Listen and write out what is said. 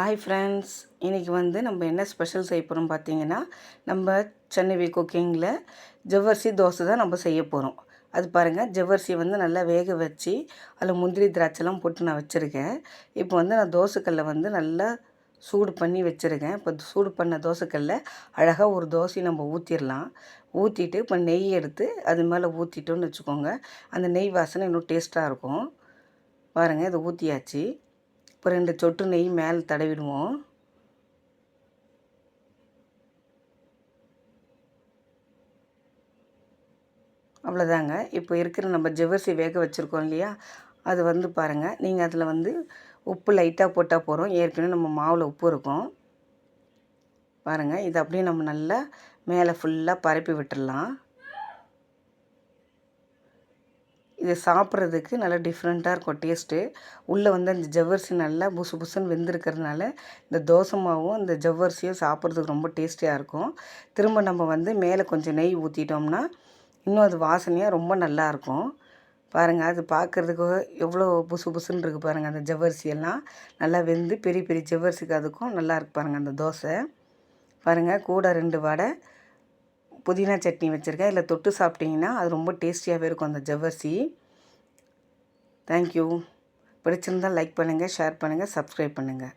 Hi friends இன்றைக்கி வந்து நம்ம என்ன ஸ்பெஷல் செய்ய போகிறோம் பார்த்தீங்கன்னா நம்ம சென்னை குக்கிங்கில் ஜவ்வரிசி தோசை தான் நம்ம செய்ய போகிறோம் அது பாருங்கள் ஜவ்வரிசி வந்து நல்லா வேக வச்சு அதில் முந்திரி திராட்சைலாம் போட்டு நான் வச்சுருக்கேன். இப்போ வந்து நான் தோசைக்கல்லை வந்து நல்லா சூடு பண்ணி வச்சுருக்கேன். இப்போ சூடு பண்ண தோசைக்கல்ல அழகாக ஒரு தோசையை நம்ம ஊற்றிடலாம் ஊற்றிட்டு இப்போ நெய் எடுத்து அது மேலே ஊற்றிட்டோன்னு வச்சுக்கோங்க. அந்த நெய் வாசனை இன்னும் டேஸ்ட்டாக இருக்கும். பாருங்கள் இதை ஊற்றியாச்சு இப்போ ரெண்டு சொட்டு நெய் மேலே தடவிடுவோம். அவ்வளோதாங்க. இப்போ இருக்கிற நம்ம ஜவ்வரிசி வேக வச்சுருக்கோம் இல்லையா? அது வந்து பாருங்கள் நீங்கள் அதில் வந்து உப்பு லைட்டாக போட்டால் போகிறோம் ஏற்கனவே நம்ம மாவில் உப்பு இருக்கும். பாருங்கள் இது அப்படியே நம்ம நல்லா மேலே ஃபுல்லாக பரப்பி விட்டுடலாம் இது சாப்பிட்றதுக்கு நல்லா டிஃப்ரெண்ட்டாக இருக்கும் டேஸ்ட்டு உள்ளே வந்து அந்த ஜவ்வரிசி நல்லா புசு புசுன்னு வெந்திருக்கிறதுனால இந்த தோசை மாவும் இந்த ஜவ்வரிசியும் சாப்பிட்றதுக்கு ரொம்ப டேஸ்டியாக இருக்கும். திரும்ப நம்ம வந்து மேலே கொஞ்சம் நெய் ஊற்றிட்டோம்னா இன்னும் அது வாசனையாக ரொம்ப நல்லாயிருக்கும் பாருங்கள் அது பார்க்குறதுக்கு எவ்வளோ புசு புசுன்னு இருக்குது பாருங்கள் அந்த ஜவ்வரிசியெல்லாம் நல்லா வெந்து பெரிய பெரிய ஜவ்வரிசிக்கு அதுக்கும் நல்லா இருக்கு பாருங்கள் அந்த தோசை. பாருங்கள் கூட ரெண்டு வடை. புதினா சட்னி வச்சுருக்கேன். இதில் தொட்டு சாப்பிட்டிங்கன்னா அது ரொம்ப டேஸ்டியாகவே இருக்கும் அந்த ஜவ்வரிசி. தேங்க்யூ பிடிச்சிருந்தால் லைக் பண்ணுங்கள் ஷேர் பண்ணுங்கள் சப்ஸ்கிரைப் பண்ணுங்கள்